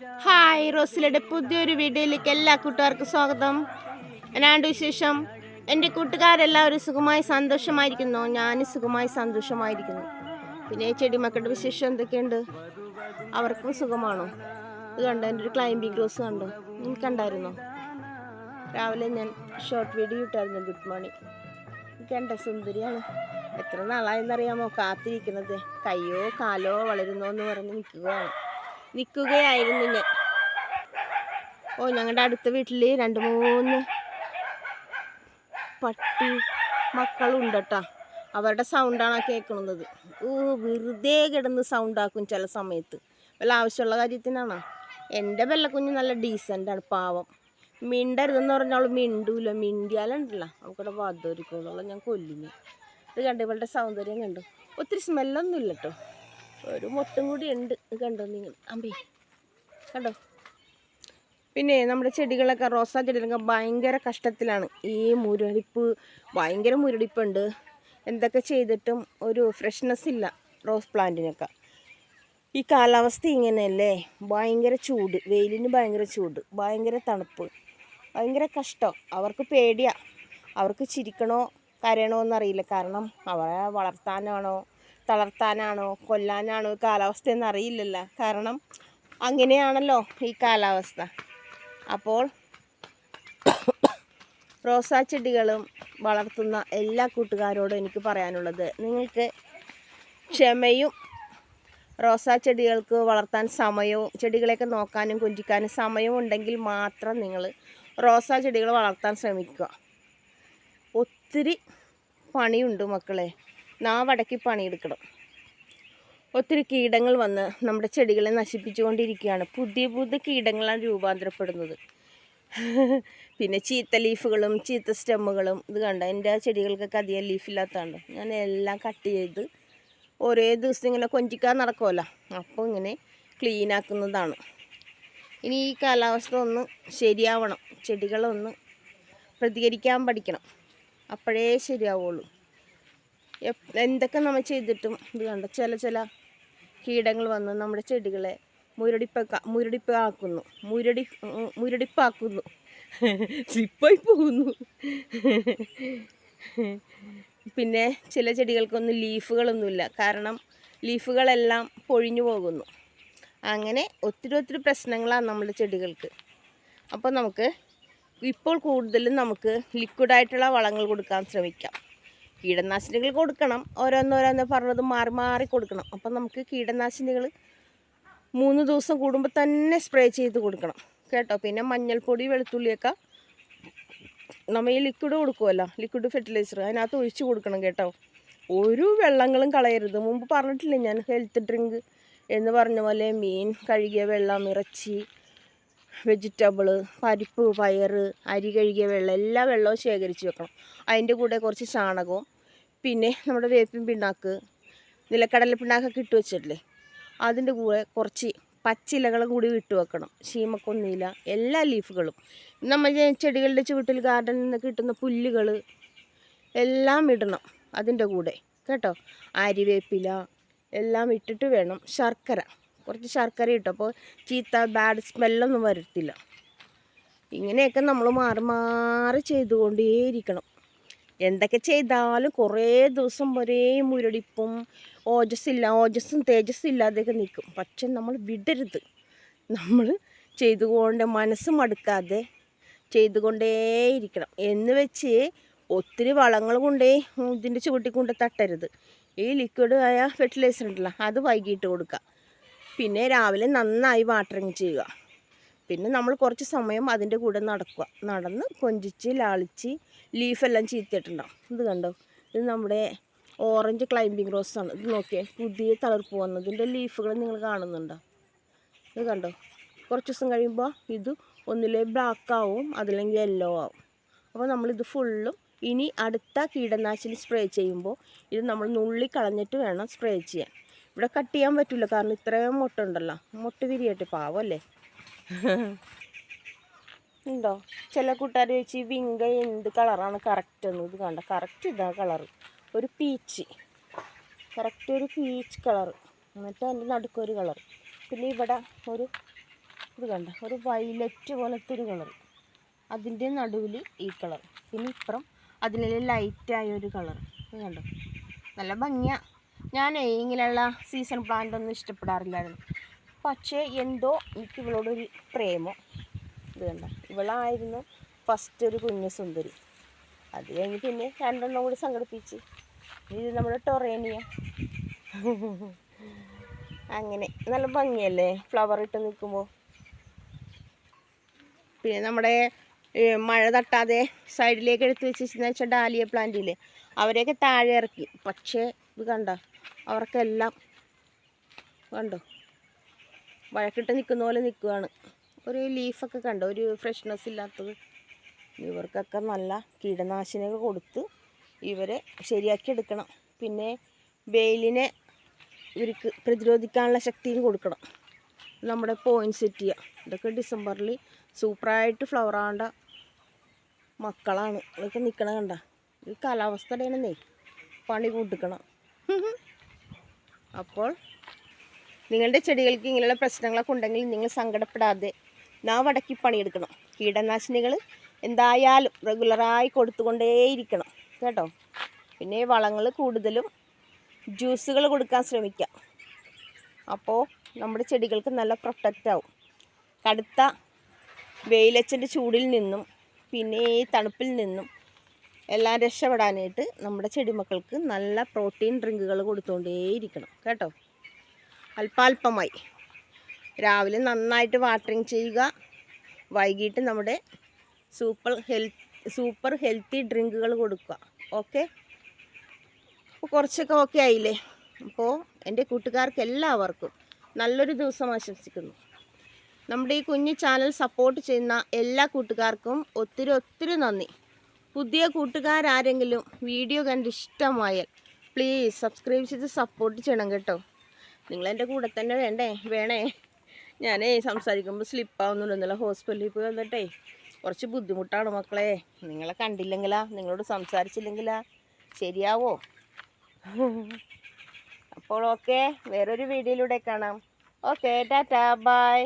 Hi റോസിലയുടെ പുതിയൊരു വീഡിയോയിലേക്ക് എല്ലാ കൂട്ടുകാർക്കും സ്വാഗതം. എന്നാണ്ട് വിശേഷം? എന്റെ കൂട്ടുകാരെല്ലാവരും സുഖമായി സന്തോഷമായിരിക്കുന്നു. ഞാനും സുഖമായി സന്തോഷമായിരിക്കുന്നു. പിന്നെ ചെടി മക്കളുടെ വിശേഷം എന്തൊക്കെയുണ്ട്? അവർക്കും സുഖമാണോ? ഇത് കണ്ടോ എന്റെ ഒരു ക്ലൈംബിംഗ് റോസ് കണ്ടോ? നിങ്ങൾ കണ്ടായിരുന്നോ? രാവിലെ ഞാൻ ഷോർട്ട് വീഡിയോ ഇട്ടായിരുന്നു ഗുഡ് മോർണിംഗ് കണ്ട സുന്ദരിയാണ്. എത്ര നാളായെന്നറിയാമോ? കാത്തിരിക്കുന്നത്. കയ്യോ കാലോ വളരുന്നോ എന്ന് പറഞ്ഞ് നിൽക്കുകയാണ്. നിൽക്കുകയായിരുന്നു ഞാൻ. ഓ ഞങ്ങളുടെ അടുത്ത വീട്ടിൽ രണ്ട് മൂന്ന് പട്ടി മക്കളുണ്ട് കേട്ടോ അവരുടെ സൗണ്ടാണ് കേൾക്കുന്നത് ഓ വെറുതെ കിടന്ന് സൗണ്ടാക്കും ചില സമയത്ത്. വല്ല ആവശ്യമുള്ള കാര്യത്തിനാണോ? എന്റെ വെള്ളക്കുഞ്ഞ് നല്ല ഡീസന്റാണ് പാവം. മിണ്ടരുതെന്ന് പറഞ്ഞാൽ മിണ്ടൂല മിണ്ടിയാലുണ്ടല്ലോ. നമുക്കിവിടെ വാദോരിക്കോളോളം ഞാൻ കൊല്ലിനെ ഇത് കണ്ടു ഇവളുടെ സൗന്ദര്യം കണ്ടു? ഒത്തിരി സ്മെല്ലൊന്നും ഇല്ല കേട്ടോ ഒരു മൊട്ടും കൂടി ഉണ്ട്. കണ്ടോ നിങ്ങൾ? അമ്പി. കണ്ടോ? പിന്നെ നമ്മുടെ ചെടികളൊക്കെ റോസാ ചെടികളൊക്കെ ഭയങ്കര കഷ്ടത്തിലാണ്. ഈ മുരടിപ്പ് ഭയങ്കര മുരടിപ്പുണ്ട്. എന്തൊക്കെ ചെയ്തിട്ടും ഒരു ഫ്രഷ്നെസ് ഇല്ല റോസ് പ്ലാന്റിനൊക്കെ ഈ കാലാവസ്ഥ ഇങ്ങനെയല്ലേ? ഭയങ്കര ചൂട്. വെയിലിന് ഭയങ്കര ചൂട്. ഭയങ്കര തണുപ്പ്. ഭയങ്കര കഷ്ടം. അവർക്ക് പേടിയാണ് അവർക്ക് ചിരിക്കണോ കരയണോ എന്നറിയില്ല. കാരണം അവരെ വളർത്താനാണോ തളർത്താനാണോ കൊല്ലാനാണോ കാലാവസ്ഥ എന്നറിയില്ലല്ലോ കാരണം അങ്ങനെയാണല്ലോ ഈ കാലാവസ്ഥ. അപ്പോൾ റോസാ ചെടികളും വളർത്തുന്ന എല്ലാ കൂട്ടുകാരോടും എനിക്ക് പറയാനുള്ളത് നിങ്ങൾക്ക് ക്ഷമയും റോസാ ചെടികൾക്ക് വളർത്താൻ സമയവും ചെടികളെയൊക്കെ നോക്കാനും കുഞ്ചിക്കാനും സമയവും ഉണ്ടെങ്കിൽ മാത്രം നിങ്ങൾ റോസാ ചെടികൾ വളർത്താൻ ശ്രമിക്കുക. ഒത്തിരി പണിയുണ്ട് മക്കളെ. നാവടക്കി പണിയെടുക്കണം. ഒത്തിരി കീടങ്ങൾ വന്ന് നമ്മുടെ ചെടികളെ നശിപ്പിച്ചുകൊണ്ടിരിക്കുകയാണ്. പുതിയ പുതിയ കീടങ്ങളാണ് രൂപാന്തരപ്പെടുന്നത്. പിന്നെ ചീത്ത ലീഫുകളും ചീത്ത സ്റ്റെമ്മുകളും ഇത് കണ്ട? എന്റെ ചെടികൾക്കൊക്കെ അധികം ലീഫില്ലാത്തതുണ്ട് ഞാൻ എല്ലാം കട്ട് ചെയ്ത് ഒരേ ദിവസം ഇങ്ങനെ കൊഞ്ചിക്കാൻ നടക്കുമല്ലോ അപ്പോൾ ഇങ്ങനെ ക്ലീൻ ആക്കുന്നതാണ്. ഇനി ഈ കാലാവസ്ഥ ഒന്ന് ശരിയാവണം. ചെടികളൊന്ന് പ്രതികരിക്കാൻ പഠിക്കണം. അപ്പോഴേ ശരിയാവുള്ളൂ. എന്തൊക്കെ നമ്മൾ ചെയ്തിട്ടും ഇത് കണ്ട? ചില ചില കീടങ്ങൾ വന്ന് നമ്മുടെ ചെടികളെ മുരടിപ്പൊക്കെ മുരടിപ്പാക്കുന്നു. മുരടി മുരടിപ്പാക്കുന്നു. സ്ലിപ്പായി പോകുന്നു. പിന്നെ ചില ചെടികൾക്കൊന്നും ലീഫുകളൊന്നുമില്ല. കാരണം ലീഫുകളെല്ലാം പൊഴിഞ്ഞു പോകുന്നു. അങ്ങനെ ഒത്തിരി ഒത്തിരി പ്രശ്നങ്ങളാണ് നമ്മുടെ ചെടികൾക്ക്. അപ്പോൾ നമുക്ക് ഇപ്പോൾ കൂടുതലും നമുക്ക് ലിക്വിഡായിട്ടുള്ള വളങ്ങൾ കൊടുക്കാൻ ശ്രമിക്കാം. കീടനാശിനികൾ കൊടുക്കണം. ഓരോന്നോരോന്ന് പറഞ്ഞത് മാറി മാറി കൊടുക്കണം. അപ്പം നമുക്ക് കീടനാശിനികൾ മൂന്ന് ദിവസം കൂടുമ്പോൾ തന്നെ സ്പ്രേ ചെയ്ത് കൊടുക്കണം. കേട്ടോ? പിന്നെ മഞ്ഞൾപ്പൊടി വെളുത്തുള്ളിയൊക്കെ നമ്മൾ ഈ ലിക്വിഡ് കൊടുക്കുമല്ലോ ലിക്വിഡ് ഫെർട്ടിലൈസർ അതിനകത്ത് ഒഴിച്ച് കൊടുക്കണം കേട്ടോ. ഒരു വെള്ളങ്ങളും കളയരുത്. മുമ്പ് പറഞ്ഞിട്ടില്ലേ ഞാൻ ഹെൽത്ത് ഡ്രിങ്ക് എന്ന് പറഞ്ഞ പോലെ മീൻ കഴുകിയ വെള്ളം ഇറച്ചി വെജിറ്റബിൾ പരിപ്പ് പയർ അരി കഴുകിയ വെള്ളം എല്ലാ വെള്ളവും ശേഖരിച്ച് വെക്കണം. അതിന്റെ കൂടെ കുറച്ച് ചാണകവും പിന്നെ നമ്മുടെ വേപ്പിൻ പിണ്ണാക്ക് നിലക്കടല പിണ്ണാക്കൊക്കെ ഇട്ട് വെച്ചിട്ടില്ലേ? അതിന്റെ കൂടെ കുറച്ച് പച്ചിലകളും കൂടി ഇട്ട് വെക്കണം. ശീമക്കൊന്നില എല്ലാ ലീഫുകളും. നമ്മൾ ചെടികളുടെ ചുവട്ടിൽ ഗാർഡനിൽ നിന്ന് കിട്ടുന്ന പുല്ലുകൾ എല്ലാം ഇടണം അതിന്റെ കൂടെ കേട്ടോ? അരിവേപ്പില എല്ലാം ഇട്ടിട്ട് വേണം. ശർക്കര കുറച്ച് ശർക്കര ഇട്ടപ്പോൾ ചീത്ത ബാഡ് സ്മെല്ലൊന്നും വരത്തില്ല. ഇങ്ങനെയൊക്കെ നമ്മൾ മാറി മാറി ചെയ്തുകൊണ്ടേയിരിക്കണം. എന്തൊക്കെ ചെയ്താലും കുറേ ദിവസം ഒരേ മുരടിപ്പും ഓജസ്സില്ല ഓജസ്സും തേജസ്സും ഇല്ലാതെയൊക്കെ നിൽക്കും. പക്ഷെ നമ്മൾ വിടരുത്. നമ്മൾ ചെയ്തുകൊണ്ട് മനസ്സ് മടുക്കാതെ ചെയ്തുകൊണ്ടേയിരിക്കണം. എന്ന് വെച്ച് ഒത്തിരി വളങ്ങൾ കൊണ്ടേ ഇതിന്റെ ചുവട്ടി കൊണ്ട് തട്ടരുത്. ഈ ലിക്വിഡ് ആയ ഫെർട്ടിലൈസർ ഉണ്ടല്ലോ അത് വൈകിട്ട് കൊടുക്കുക. പിന്നെ രാവിലെ നന്നായി വാട്ടറിങ് ചെയ്യുക. പിന്നെ നമ്മൾ കുറച്ച് സമയം അതിന്റെ കൂടെ നടക്കുക. നടന്ന് കൊഞ്ചിച്ച് ലാളിച്ച് ലീഫെല്ലാം ചീത്തിയിട്ടുണ്ടാവും. ഇത് കണ്ടോ? ഇത് നമ്മുടെ ഓറഞ്ച് ക്ലൈംബിംഗ് റോസാണ് ഇത് നോക്കിയേ പുതിയ തളിർപ്പ് വന്നതിന്റെ ലീഫുകൾ നിങ്ങൾ കാണുന്നുണ്ടോ? ഇത് കണ്ടോ? കുറച്ച് ദിവസം കഴിയുമ്പോൾ ഇത് ഒന്നിലെ ബ്ലാക്ക് ആവും അതല്ലെങ്കിൽ യെല്ലോ ആവും. അപ്പോൾ നമ്മളിത് ഫുള്ളും ഇനി അടുത്ത കീടനാശിനി സ്പ്രേ ചെയ്യുമ്പോൾ ഇത് നമ്മൾ നുള്ളി കളഞ്ഞിട്ട് വേണം സ്പ്രേ ചെയ്യാൻ. ഇവിടെ കട്ട് ചെയ്യാൻ പറ്റില്ല കാരണം ഇത്രയും മുട്ടുണ്ടല്ലോ മുട്ട് വിരിയട്ടെ പാവല്ലേ ഉണ്ടോ? ചില കൂട്ടുകാർ ചോദിച്ചു വിങ്ക എന്ത് കളറാണ് കറക്റ്റ് എന്ന്. ഇത് കണ്ട? കറക്റ്റ് ഇതാ കളർ ഒരു പീച്ച് കറക്റ്റ് ഒരു പീച്ച് കളർ എന്നിട്ട് അതിന്റെ നടുക്കൊരു കളർ പിന്നെ ഇവിടെ ഒരു ഇത് കണ്ട? ഒരു വൈലറ്റ് പോലത്തെ ഒരു കളർ അതിന്റെ നടുവിൽ ഈ കളർ പിന്നെ ഇപ്പുറം അതിനെല്ലാം ലൈറ്റായ ഒരു കളർ ഇത് കണ്ടോ? നല്ല ഭംഗിയാണ് ഞാൻ ഇങ്ങനെയുള്ള സീസൺ പ്ലാന്റ് ഒന്നും ഇഷ്ടപ്പെടാറില്ലായിരുന്നു. പക്ഷേ എന്തോ എനിക്ക് ഇവളോടൊരു പ്രേമം. ഇത് കണ്ട? ഇവളായിരുന്നു ഫസ്റ്റ് ഒരു കുഞ്ഞു സുന്ദരി. അത് കഴിഞ്ഞ് പിന്നെ രണ്ടെണ്ണം കൂടി സംഘടിപ്പിച്ച്. ഇത് നമ്മുടെ ടൊറേനിയ. അങ്ങനെ നല്ല ഭംഗിയല്ലേ? ഫ്ലവർ ഇട്ട് നിൽക്കുമ്പോൾ പിന്നെ നമ്മുടെ മഴ തട്ടാതെ സൈഡിലേക്ക് എടുത്ത് വെച്ചിരുന്ന വെച്ചാൽ ഡാലിയ പ്ലാന്റ് ഇല്ലേ? അവരെയൊക്കെ താഴെ ഇറക്കി. പക്ഷേ ഇത് കണ്ട? അവർക്കെല്ലാം കണ്ടോ? വഴക്കിട്ട് നിൽക്കുന്ന പോലെ നിൽക്കുകയാണ് ഒരു ലീഫൊക്കെ കണ്ടോ? ഒരു ഫ്രഷ്നെസ് ഇല്ലാത്തത്. ഇവർക്കൊക്കെ നല്ല കീടനാശിനികൾ കൊടുത്ത് ഇവരെ ശരിയാക്കി എടുക്കണം. പിന്നെ വെയിലിനെ ഇവർക്ക് പ്രതിരോധിക്കാനുള്ള ശക്തിയും കൊടുക്കണം. നമ്മുടെ പോയിന്റ് സെറ്റ് ചെയ്യുക ഇതൊക്കെ ഡിസംബറിൽ സൂപ്പറായിട്ട് ഫ്ലവർ ആവേണ്ട മക്കളാണ്. ഇതൊക്കെ നിൽക്കണ കണ്ട. ഈ കാലാവസ്ഥയുടെയാണെന്നേ പണി കൂട്ടിക്കണം. അപ്പോൾ നിങ്ങളുടെ ചെടികൾക്ക് ഇങ്ങനെയുള്ള പ്രശ്നങ്ങളൊക്കെ ഉണ്ടെങ്കിൽ നിങ്ങൾ സങ്കടപ്പെടാതെ നാവടക്കി പണിയെടുക്കണം. കീടനാശിനികൾ എന്തായാലും റെഗുലറായി കൊടുത്തുകൊണ്ടേയിരിക്കണം. കേട്ടോ? പിന്നെ വളങ്ങൾ കൂടുതലും ജ്യൂസുകൾ കൊടുക്കാൻ ശ്രമിക്കാം. അപ്പോൾ നമ്മുടെ ചെടികൾക്ക് നല്ല പ്രൊട്ടക്റ്റ് ആവും. കടുത്ത വെയിലച്ചന്റെ ചൂടിൽ നിന്നും പിന്നെ ഈ തണുപ്പിൽ നിന്നും എല്ലാം രക്ഷപ്പെടാനായിട്ട് നമ്മുടെ ചെടിമക്കൾക്ക് നല്ല പ്രോട്ടീൻ ഡ്രിങ്കുകൾ കൊടുത്തുകൊണ്ടേയിരിക്കണം. കേട്ടോ? അല്പാൽപമായി. രാവിലെ നന്നായിട്ട് വാട്ടറിങ് ചെയ്യുക. വൈകിട്ട് നമ്മുടെ സൂപ്പർ ഹെൽത്ത് സൂപ്പർ ഹെൽത്തി ഡ്രിങ്കുകൾ കൊടുക്കുക. ഓക്കെ അപ്പോൾ കുറച്ചൊക്കെ ഓക്കെ ആയില്ലേ? അപ്പോൾ എന്റെ കൂട്ടുകാർക്ക് എല്ലാവർക്കും നല്ലൊരു ദിവസം ആശംസിക്കുന്നു. നമ്മുടെ ഈ കുഞ്ഞു ചാനൽ സപ്പോർട്ട് ചെയ്യുന്ന എല്ലാ കൂട്ടുകാർക്കും ഒത്തിരി ഒത്തിരി നന്ദി. പുതിയ കൂട്ടുകാരാരെങ്കിലും വീഡിയോ കണ്ട് ഇഷ്ടമായാൽ പ്ലീസ് സബ്സ്ക്രൈബ് ചെയ്ത് സപ്പോർട്ട് ചെയ്യണം കേട്ടോ. നിങ്ങളെന്റെ കൂടെ തന്നെ വേണ്ടേ? വേണേ? ഞാനേ സംസാരിക്കുമ്പോൾ സ്ലിപ്പാവുന്നുണ്ട്. ഇന്നലെ ഹോസ്പിറ്റലിൽ പോയി വന്നിട്ടേ കുറച്ച് ബുദ്ധിമുട്ടാണ് മക്കളെ. നിങ്ങളെ കണ്ടില്ലെങ്കിലാ? നിങ്ങളോട് സംസാരിച്ചില്ലെങ്കിലാ? ശരിയാവോ? അപ്പോൾ ഓക്കെ വേറൊരു വീഡിയോയിലൂടെ കാണാം. Okay tata bye